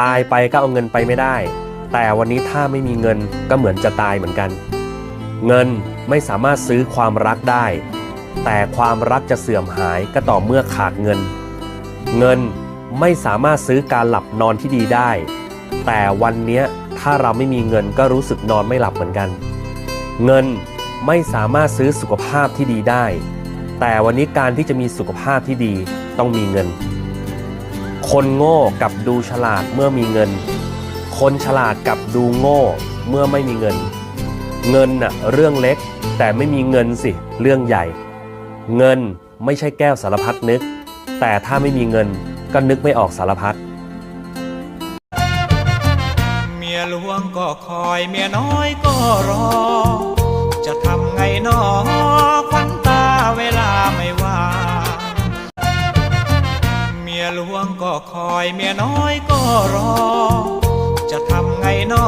ตายไปก็เอาเงินไปไม่ได้ แต่วันนี้ถ้าไม่มีเงินก็เหมือนจะตายเหมือนกัน เงินไม่สามารถซื้อความรักได้ แต่ความรักจะเสื่อมหายก็ต่อเมื่อขาดเงิน เงินไม่สามารถซื้อการหลับนอนที่ดีได้ แต่วันนี้ถ้าเราไม่มีเงินก็รู้สึกนอนไม่หลับเหมือนกัน เงินไม่สามารถซื้อสุขภาพที่ดีได้ แต่วันนี้การที่จะมีสุขภาพที่ดีต้องมีเงิน คนโง่กับดูฉลาดเมื่อมีเงิน คนฉลาดกับดูโง่เมื่อไม่มีเงิน เงินน่ะเรื่องเล็ก แต่ไม่มีเงินสิ เรื่องใหญ่ เงินไม่ใช่แก้วสารพัดนึก แต่ถ้าไม่มีเงินก็นึกไม่ออกสารพัดเมียหลวงก็คอยเมียน้อยก็รอียหลวงก็คอยเมียน้อยก็รอ จะทำไงนอ